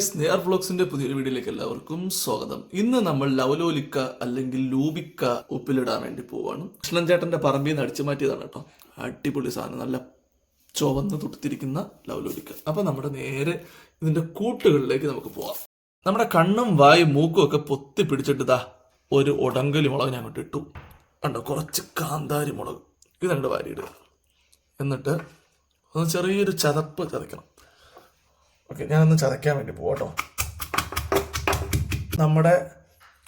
Snare വ്ളോഗ്സിന്റെ പുതിയൊരു വീഡിയോയിലേക്ക് എല്ലാവർക്കും സ്വാഗതം. ഇന്ന് നമ്മൾ ലവലോലിക്ക അല്ലെങ്കിൽ ലൂബിക്ക ഉപ്പിലിടാൻ വേണ്ടി പോവാണ്. കൃഷ്ണൻ ചേട്ടന്റെ പറമ്പിൽ നിന്ന് അടിച്ചു മാറ്റിയതാണ് കേട്ടോ. അടിപൊളി സാധനം. നല്ല ചുവന്ന് തുടുത്തിരിക്കുന്ന ലവലോലിക്ക. അപ്പൊ നമ്മുടെ നേരെ ഇതിന്റെ കൂട്ടുകളിലേക്ക് നമുക്ക് പോവാം. നമ്മുടെ കണ്ണും വായും മൂക്കും ഒക്കെ പൊത്തി പിടിച്ചിട്ടിതാ ഒരു ഉടങ്കലി മുളക് ഞാൻ അങ്ങോട്ട് ഇട്ടു. കണ്ടോ കുറച്ച് കാന്താരി മുളക്. ഇതങ്ങോട്ട് വാരിയിടുക. എന്നിട്ട് ഒന്ന് ചെറിയൊരു ചതപ്പ് ചതയ്ക്കണം. ഓക്കെ ഞാനൊന്ന് ചതയ്ക്കാൻ വേണ്ടി പോകട്ടോ നമ്മുടെ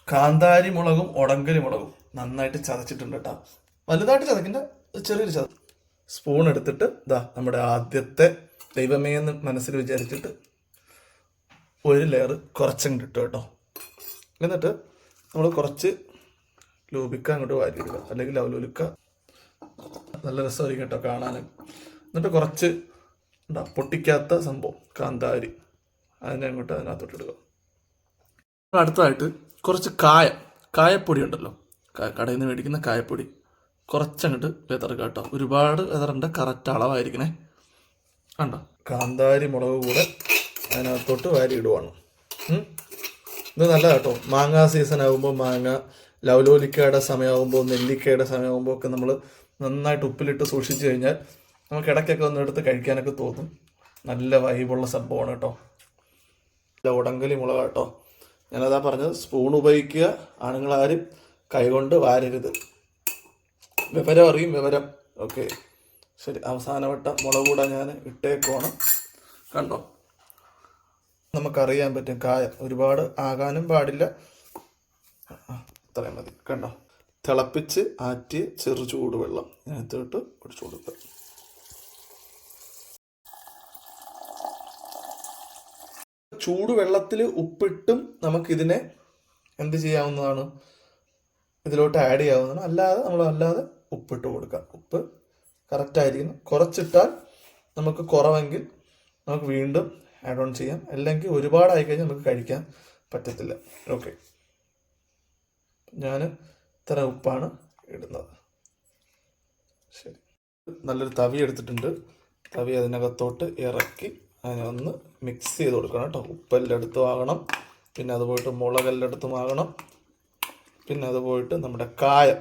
കാന്താരി മുളകും ഉടങ്കലി മുളകും നന്നായിട്ട് ചതച്ചിട്ടുണ്ട് കേട്ടോ വലുതായിട്ട് ചതക്കിന്റെ ചെറിയൊരു ചത സ്പൂൺ എടുത്തിട്ട് ഇതാ നമ്മുടെ ആദ്യത്തെ ദൈവമേ എന്ന് മനസ്സിൽ വിചാരിച്ചിട്ട് ഒരു ലെയർ കുറച്ചങ്ങ് ഇട്ടു കേട്ടോ. എന്നിട്ട് നമ്മൾ കുറച്ച് ലൂബിക്ക അങ്ങോട്ട് വാരിയിടുക അല്ലെങ്കിൽ ലവലൂലിക്ക നല്ല രസമായിരിക്കും കേട്ടോ കാണാൻ എന്നിട്ട് കുറച്ച് എന്താ പൊട്ടിക്കാത്ത സംഭവം. കാന്താരി. അതിനെ അങ്ങോട്ട് അതിനകത്തോട്ട് ഇടുക. അടുത്തതായിട്ട് കുറച്ച് കായ. കായപ്പൊടി ഉണ്ടല്ലോ. കടയിൽ നിന്ന് മേടിക്കുന്ന കായപ്പൊടി. കുറച്ചങ്ങോട്ട് വെതറുക കേട്ടോ. ഒരുപാട് വെതറിന്റെ കറക്റ്റ് അളവായിരിക്കണേ. കണ്ടോ? കാന്താരി മുളക് കൂടെ അതിനകത്തോട്ട് വാരി ഇടുവാണ് ഇത് നല്ലതാ കേട്ടോ. മാങ്ങ സീസൺ ആകുമ്പോൾ മാങ്ങ ലവലോലിക്കയുടെ സമയമാകുമ്പോൾ നെല്ലിക്കയുടെ സമയമാകുമ്പോൾ ഒക്കെ നമ്മൾ നന്നായിട്ട് ഉപ്പിലിട്ട് സൂക്ഷിച്ചു കഴിഞ്ഞാൽ നമുക്ക് ഇടയ്ക്കൊക്കെ ഒന്ന് എടുത്ത് കഴിക്കാനൊക്കെ തോന്നും. നല്ല വൈബുള്ള സംഭവമാണ് കേട്ടോ. നല്ല ഉടങ്കലി മുളക് കേട്ടോ. ഞാനതാ പറഞ്ഞത് സ്പൂൺ ഉപയോഗിക്കുക ആണുങ്ങളാരും കൈകൊണ്ട് വാരരുത്. വിവരം അറിയും വിവരം. ഓക്കെ ശരി അവസാനവട്ട മുളക് കൂടെ ഞാൻ ഇട്ടേക്കോണം കണ്ടോ? നമുക്കറിയാൻ പറ്റും കായം. ഒരുപാട് ആകാനും പാടില്ല. അത്രയും മതി. കണ്ടോ? തിളപ്പിച്ച് ആറ്റി ചെറു ചൂടുവെള്ളം. ഇതിനകത്തോട്ട് ഒഴിച്ചു കൊടുക്കുക. ചൂടുവെള്ളത്തിൽ ഉപ്പിട്ടും നമുക്കിതിനെ എന്ത് ചെയ്യാവുന്നതാണ്? ഇതിലോട്ട് ആഡ് ചെയ്യാവുന്നതാണ്. അല്ലാതെ നമ്മൾ അല്ലാതെ ഉപ്പിട്ട് കൊടുക്കാം. ഉപ്പ് കറക്റ്റായിരിക്കണം കുറച്ചിട്ടാൽ നമുക്ക് കുറവെങ്കിൽ നമുക്ക് വീണ്ടും ആഡ് ഓൺ ചെയ്യാം. അല്ലെങ്കിൽ ഒരുപാടായി കഴിഞ്ഞാൽ നമുക്ക് കഴിക്കാൻ പറ്റത്തില്ല. ഓക്കെ ഞാൻ ഇത്ര ഉപ്പാണ് ഇടുന്നത്. ശരി. നല്ലൊരു തവി എടുത്തിട്ടുണ്ട്. തവി അതിനകത്തോട്ട് ഇറക്കി അതിനെ ഒന്ന് മിക്സ് ചെയ്ത് കൊടുക്കണം കേട്ടോ. ഉപ്പെല്ലെടുത്തും ആകണം പിന്നെ അത് പോയിട്ട് മുളകെല്ലായിടത്തും ആകണം പിന്നെ അത് പോയിട്ട് നമ്മുടെ കായം.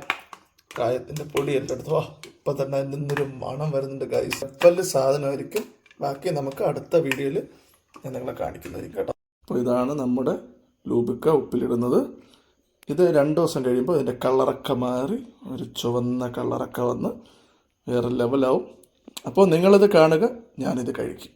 കായത്തിന്റെ പൊടി എല്ലായിടത്തും ആ ഇപ്പം തന്നെ അതിന്റെ നിന്നൊരു മണം വരുന്നുണ്ട് കായ് ഉപ്പൽ സാധനമായിരിക്കും. ബാക്കി നമുക്ക് അടുത്ത വീഡിയോയിൽ ഞാൻ നിങ്ങളെ കാണിക്കുന്നതായിരിക്കും കേട്ടോ. അപ്പോൾ ഇതാണ് നമ്മുടെ ലൂബിക്ക ഉപ്പിലിടുന്നത്. ഇത് രണ്ട് ദിവസം കഴിയുമ്പോൾ ഇതിന്റെ കളറൊക്കെ മാറി ഒരു ചുവന്ന കളറൊക്കെ വന്ന് വേറെ ലെവലാവും അപ്പോൾ നിങ്ങളിത് കാണുക ഞാനിത് കഴിക്കും.